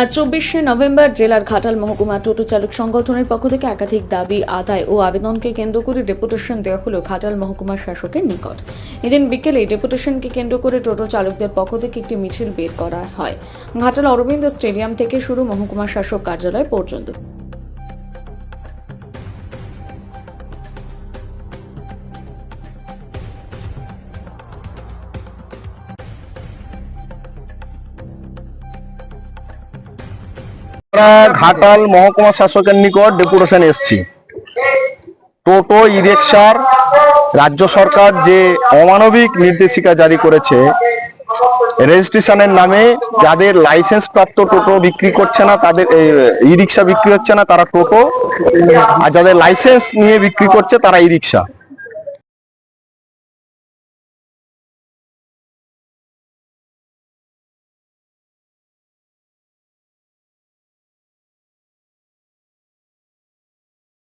আজ চব্বিশে নভেম্বর জেলার ঘাটাল মহকুমা টোটো চালক সংগঠনের পক্ষ থেকে একাধিক দাবি, আদায় ও আবেদনকে কেন্দ্র করে ডেপুটেশন দেওয়া হল ঘাটাল মহকুমা শাসকের নিকট। এদিন বিকেলে ডেপুটেশনকে কেন্দ্র করে টোটো চালকদের পক্ষ থেকে একটি মিছিল বের করা হয়। ঘাটাল অরবিন্দ স্টেডিয়াম থেকে শুরু মহকুমা শাসক কার্যালয় পর্যন্ত। ঘাটাল মহকুমা শাসকের নিকট ডেপুটেশন এসছি। টোটো ই রিক্সার রাজ্য সরকার যে অমানবিক নির্দেশিকা জারি করেছে, রেজিস্ট্রেশনের নামে যাদের লাইসেন্স প্রাপ্ত টোটো বিক্রি করছে না, তাদের ই রিক্সা বিক্রি হচ্ছে না, তারা টোটো, আর যাদের লাইসেন্স নিয়ে বিক্রি করছে, তারা ই রিক্সা